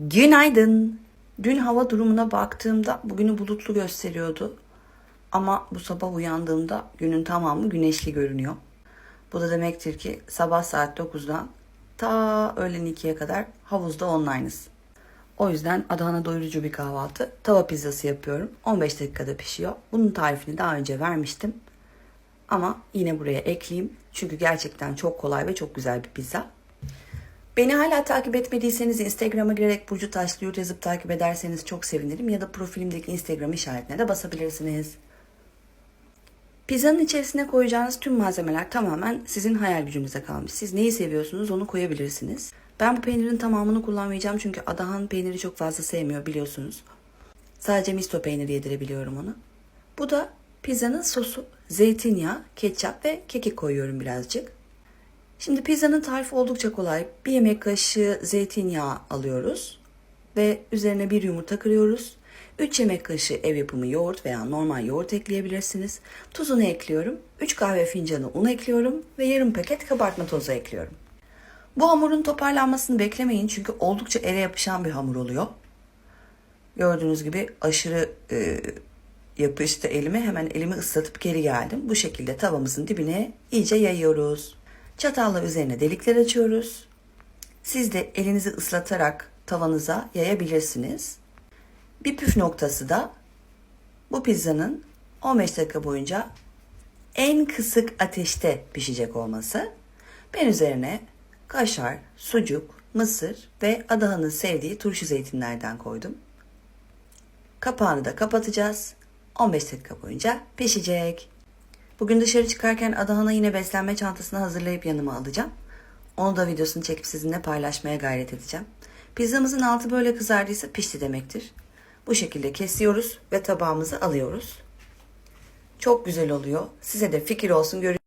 Günaydın. Dün hava durumuna baktığımda bugünü bulutlu gösteriyordu. Ama bu sabah uyandığımda günün tamamı güneşli görünüyor. Bu da demektir ki sabah saat 9'dan ta öğlen 2'ye kadar havuzda online'ız. O yüzden Adana doyurucu bir kahvaltı tava pizzası yapıyorum. 15 dakikada pişiyor. Bunun tarifini daha önce vermiştim. Ama yine buraya ekleyeyim. Çünkü gerçekten çok kolay ve çok güzel bir pizza. Beni hala takip etmediyseniz Instagram'a girerek Burcu Taşlıyor yazıp takip ederseniz çok sevinirim. Ya da profilimdeki Instagram işaretine de basabilirsiniz. Pizzanın içerisine koyacağınız tüm malzemeler tamamen sizin hayal gücünüze kalmış. Siz neyi seviyorsunuz onu koyabilirsiniz. Ben bu peynirin tamamını kullanmayacağım çünkü Adahan peyniri çok fazla sevmiyor biliyorsunuz. Sadece misto peyniri yedirebiliyorum onu. Bu da pizzanın sosu. Zeytinyağı, ketçap ve kekik koyuyorum birazcık. Şimdi pizzanın tarifi oldukça kolay. Bir yemek kaşığı zeytinyağı alıyoruz ve üzerine bir yumurta kırıyoruz. 3 yemek kaşığı ev yapımı yoğurt veya normal yoğurt ekleyebilirsiniz. Tuzunu ekliyorum. 3 kahve fincanı un ekliyorum ve yarım paket kabartma tozu ekliyorum. Bu hamurun toparlanmasını beklemeyin çünkü oldukça ele yapışan bir hamur oluyor. Gördüğünüz gibi aşırı e, yapıştı elime. Hemen elimi ıslatıp geri geldim. Bu şekilde tavamızın dibine iyice yayıyoruz. Çatalla üzerine delikler açıyoruz. Siz de elinizi ıslatarak tavanıza yayabilirsiniz. Bir püf noktası da bu pizzanın 15 dakika boyunca en kısık ateşte pişecek olması. Ben üzerine kaşar, sucuk, mısır ve Adahan'ın sevdiği turşu zeytinlerden koydum. Kapağını da kapatacağız. 15 dakika boyunca pişecek. Bugün dışarı çıkarken Adahan'a yine beslenme çantasını hazırlayıp yanıma alacağım. Onu da videosunu çekip sizinle paylaşmaya gayret edeceğim. Pizzamızın altı böyle kızardıysa pişti demektir. Bu şekilde kesiyoruz ve tabağımıza alıyoruz. Çok güzel oluyor. Size de fikir olsun. Görüşürüz.